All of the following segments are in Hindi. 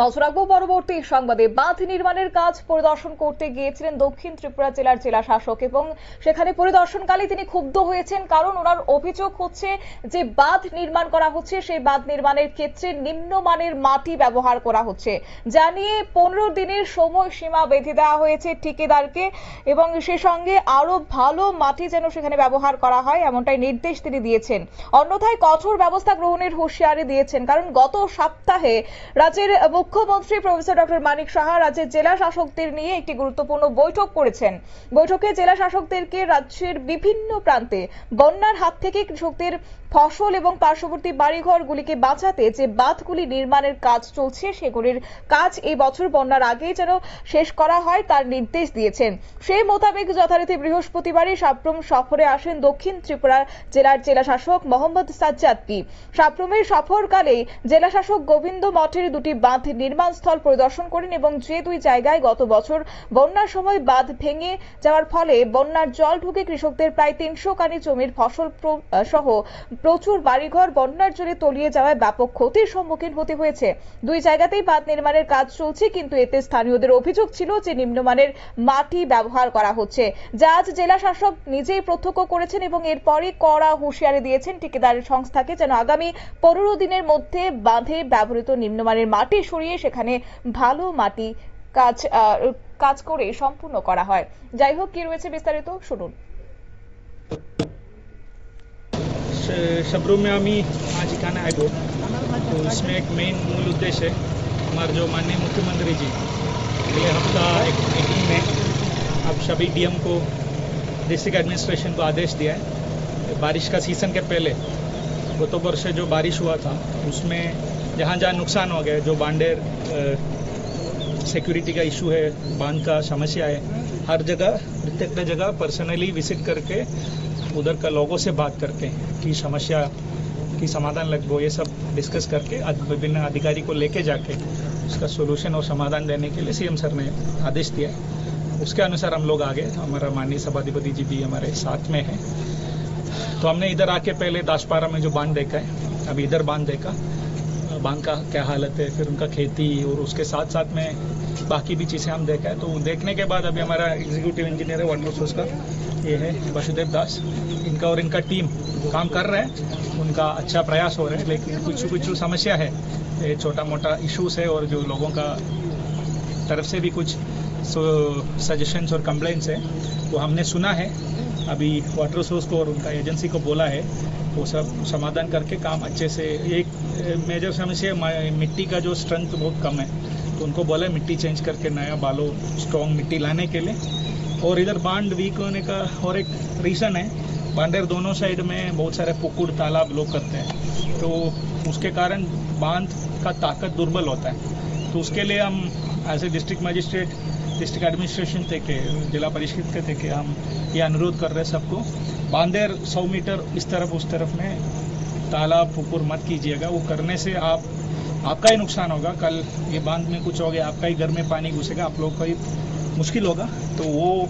নজর রাখব পরবর্তী সংবাদে। বাঁধ নির্মাণের কাজ পরিদর্শন করতে গিয়েছিলেন দক্ষিণ ত্রিপুরা জেলার জেলা শাসক এবং সেখানে পরিদর্শনকালে তিনি ক্ষুব্ধ হয়েছেন কারণ ওনার অভিযোগ হচ্ছে যে বাঁধ নির্মাণ করা হচ্ছে, সেই বাঁধ নির্মাণের ক্ষেত্রে নিম্নমানের মাটি ব্যবহার করা হচ্ছে। যা নিয়ে পনেরো দিনের সময় সীমা বেঁধে দেওয়া হয়েছে ঠিকাদারকে এবং সে সঙ্গে আরও ভালো মাটি যেন সেখানে ব্যবহার করা হয় এমনটাই নির্দেশ তিনি দিয়েছেন। অন্যথায় কঠোর ব্যবস্থা গ্রহণের হুঁশিয়ারি দিয়েছেন কারণ গত সপ্তাহে রাজ্যের মুখ্যমন্ত্রী প্রফেসর ডক্টর মানিক সাহা রাজ্যের জেলা শাসকদের নিয়ে একটি গুরুত্বপূর্ণ বৈঠক করেছেন। বৈঠকে জেলা শাসকদেরকে রাজ্যের বিভিন্ন প্রান্তে বন্যার হাত থেকে কৃষকদের ফসল এবং পার্শ্ববর্তী বাড়িঘরগুলিকে বাঁচাতে যে বাঁধগুলি নির্মাণের কাজ চলছে, সেগুলির কাজ এই বছর বন্যার আগেই যেন শেষ করা হয় তার নির্দেশ দিয়েছেন। সেই মোতাবেক যথারীতি বৃহস্পতিবারই সাপ্রম সফরে আসেন দক্ষিণ ত্রিপুরা জেলার জেলা শাসক মোহাম্মদ সাজ্জাদ পি। সাপ্রমের সফরকালে জেলা শাসক গোবিন্দ মঠের দুটি বাঁধ নির্মাণ স্থল পরিদর্শন করেন এবং যে দুই জায়গায় গত বছর বন্যার সময় বাঁধ ভেঙে যাওয়ার ফলে বন্যার জল ঢুকে কৃষকদের প্রায় তিনশো কানি জমির ফসল সহ প্রচুর বাড়িঘর বন্যার জলে তলিয়ে যাওয়ায় ব্যাপক ক্ষতির সম্মুখীন হতে হয়েছে। দুই জায়গাতেই বাঁধ নির্মাণের কাজ চলছে, কিন্তু এতে স্থানীয়দের অভিযোগ ছিল যে নিম্নমানের মাটি ব্যবহার করা হচ্ছে। যা আজ জেলা শাসক নিজেই প্রত্যক্ষ করেছেন এবং এরপরই কড়া হুঁশিয়ারি দিয়েছেন ঠিকাদারের সংস্থাকে যেন আগামী পনেরো দিনের মধ্যে বাঁধে ব্যবহৃত নিম্নমানের মাটি সরিয়ে সেখানে ভালো মাটি কাজ আহ, কাজ করে সম্পূর্ণ করা হয় যাই হোক কি রয়েছে বিস্তারিত শুনুন श- शबरू में आम्ही आज इकाने आयो तो इसमें एक मेन मूल उद्देश्य है हमारे जो माननीय मुख्यमंत्री जी अगले हफ्ता एक मीटिंग में अब सभी डीएम को डिस्ट्रिक्ट एडमिनिस्ट्रेशन को आदेश दिया है बारिश का सीज़न के पहले गत वर्ष जो बारिश हुआ था उसमें जहाँ जहाँ नुकसान हो गया, जो बांडेर सिक्योरिटी का इशू है, बाँध का समस्या है, हर जगह, प्रत्येक जगह पर्सनली विज़िट करके, उधर का लोगों से बात करके, कि समस्या, की समाधान लग वो ये सब डिस्कस करके विभिन्न अधिकारी को लेके जाके, उसका सोल्यूशन और समाधान देने के लिए सीएम सर ने आदेश दिया उसके अनुसार हम लोग आगे, हमारा माननीय सभाधिपति जी भी हमारे साथ में है। तो हमने इधर आके पहले दासपारा में जो बाँध देखा है, अभी इधर बाँध देखा बाँध का क्या हालत है, फिर उनका खेती और उसके साथ साथ में बाकी भी चीज़ें हम देखा है। तो देखने के बाद अभी हमारा एग्जीक्यूटिव इंजीनियर है वाटर रिसोर्स का। ये है वसुदेव दास। इनका और इनका टीम काम कर रहे हैं। उनका अच्छा प्रयास हो रहा है, लेकिन कुछ कुछ समस्या है छोटा मोटा इशूज़ है और जो लोगों का तरफ़ से भी कुछ सजेशंस और कंप्लेंट्स हैं, वो हमने सुना है। अभी वाटर रिसोर्स को और उनका एजेंसी को बोला है, वो सब समाधान करके काम अच्छे से, एक, मेजर समस्या मिट्टी का जो स्ट्रेंथ बहुत कम है तो उनको बोला है मिट्टी चेंज करके नया बालो स्ट्रॉन्ग मिट्टी लाने के लिए। और इधर बाँध वीक होने का और एक रीज़न है, बांडेर दोनों साइड में बहुत सारे पुकुर, तालाब लोग करते हैं तो उसके कारण बाँध का ताकत दुर्बल होता है। तो उसके लिए हम as a district magistrate district administration थे के, जिला परिषद के थे के हम ये अनुरोध कर रहे हैं सबको। बांदेर सौ मीटर इस तरफ़, उस तरफ़ में तालाब पुकुर मत कीजिएगा। वो करने से आप, आपका ही नुकसान होगा। कल ये बाँध में कुछ हो गया, आपका ही घर में पानी घुसेगा, आप लोग का ही मुश्किल होगा। तो वो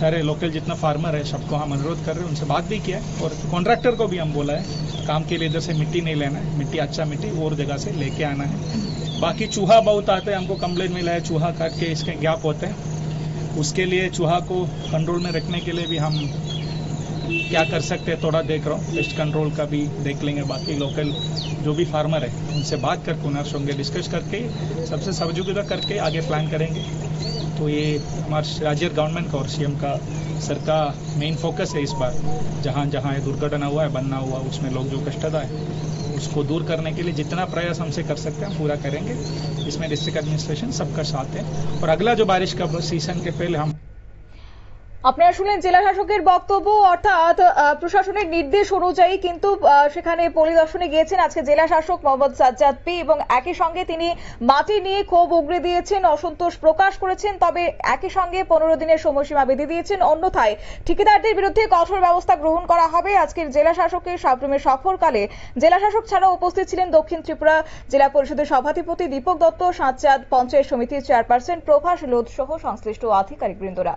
सारे लोकल जितना फार्मर है, सबको हम अनुरोध कर रहे हैं, उनसे बात भी किया है। और कॉन्ट्रैक्टर को भी हम बोला है, काम के लिए इधर से मिट्टी नहीं लेना है, मिट्टी अच्छा मिट्टी और जगह से लेके आना है। बाकी चूहा बहुत आते हैं, हमको कंप्लेन मिला है, चूहा काट के इसके गैप होते हैं। उसके लिए चूहा को कंट्रोल में रखने के लिए भी हम क्या कर सकते हैं, थोड़ा देख रहा हूँ। पेस्ट कंट्रोल का भी देख लेंगे, बाकी लोकल जो भी फार्मर है, उनसे बात करके उन्हें होंगे डिस्कस करके, सबसे सहयोगिता करके आगे प्लान करेंगे। तो ये हमारे राज्य गवर्नमेंट का और सीएम का सर का मेन फोकस है इस बार। जहाँ जहाँ ये दुर्घटना हुआ है, बनना हुआ, उसमें लोग जो कष्टदा है, उसको दूर करने के लिए जितना प्रयास हमसे कर सकते हैं पूरा करेंगे। इसमें डिस्ट्रिक्ट एडमिनिस्ट्रेशन सबका साथ है। और अगला जो बारिश का सीज़न के पहले हम আপনারা শুনলেন জেলা শাসকের বক্তব্য, অর্থাৎ প্রশাসনের নির্দেশ অনুযায়ী কিন্তু সেখানে পরিদর্শনে গিয়েছেন আজকে জেলা শাসক মোহাম্মদ সাজ্জাদ পি এবং একই সঙ্গে তিনি মাটি নিয়ে ক্ষোভ উগড়ে দিয়েছেন, অসন্তোষ প্রকাশ করেছেন, তবে একই সঙ্গে পনেরো দিনের সময়সীমা বেঁধে দিয়েছেন। অন্যথায়, ঠিকাদারদের বিরুদ্ধে কঠোর ব্যবস্থা গ্রহণ করা হবে আজকের জেলা শাসকের সাপ্রমের সফরকালে। জেলা শাসক ছাড়াও উপস্থিত ছিলেন দক্ষিণ ত্রিপুরা জেলা পরিষদের সভাধিপতি দীপক দত্ত সাঁতচাঁদ পঞ্চায়েত সমিতির চেয়ারপারসন প্রভাস লোধ সহ সংশ্লিষ্ট আধিকারিকবৃন্দরা